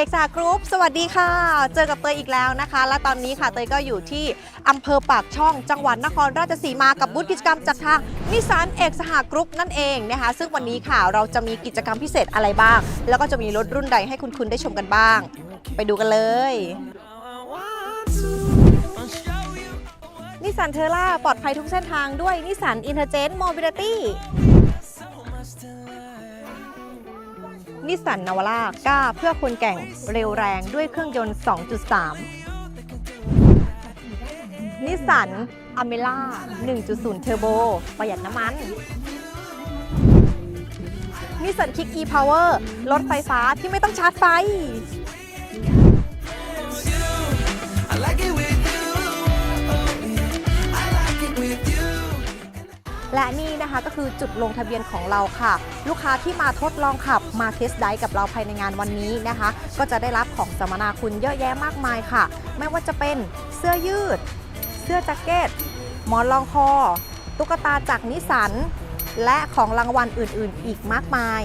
เอกษากรุ๊ปสวัสดีค่ะ เจอกับเตยอีกแล้วนะคะ และตอนนี้ค่ะเตยก็อยู่ที่อำเภอปากช่องจังหวัดนครราชสีมากับบูธกิจกรรมจากทางนิสสันเอกสหกรุ๊ปนั่นเองนะคะ ซึ่งวันนี้ค่ะเราจะมีกิจกรรมพิเศษอะไรบ้าง แล้วก็จะมีรถรุ่นใดให้คุณคุณได้ชมกันบ้าง ไปดูกันเลยนิสสันเทอร่าปลอดภัยทุกเส้นทางด้วยนิสสันอินเทอร์เจนโมบิลิตี้ นิสสันนาวาร่ากล้าเพื่อคนแก่งเร็วแรงด้วยเครื่องยนต์ 2.3 นิสสันอเมล่า 1.0 เทอร์โบ ประหยัดน้ำมันนิสสันคิกีพาวเวอร์รถไฟฟ้าที่ไม่ต้องชาร์จไฟ และนี่นะคะก็คือจุดลงทะเบียนของเราค่ะ ลูกค้าที่มาทดลองขับมาเทสไดกับเราภายในงานวันนี้นะคะ ก็จะได้รับของสัมมนาคุณเยอะแยะมากมายค่ะ ไม่ว่าจะเป็นเสื้อยืด เสื้อแจ็คเก็ต หมอนรองคอ ตุ๊กตาจากนิสัน และของรางวัลอื่นๆ อีกมากมาย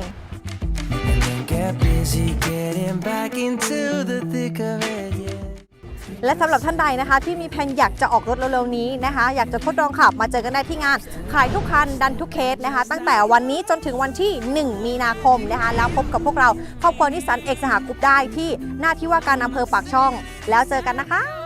get busy getting back into the thick of it. และสำหรับท่านใดนะคะ ที่มีแผนอยากจะออกรถเร็วๆนี้นะคะ อยากจะทดลองขับมาเจอกันได้ที่งาน ขายทุกคันดันทุกเคสนะคะ ตั้งแต่วันนี้จนถึงวันที่ 1 มีนาคมนะคะ แล้วพบกับพวกเราครอบครัวนิสสันเอกสหกรุ๊ปได้ที่หน้าที่ว่าการอำเภอปากช่อง แล้วเจอกันนะคะ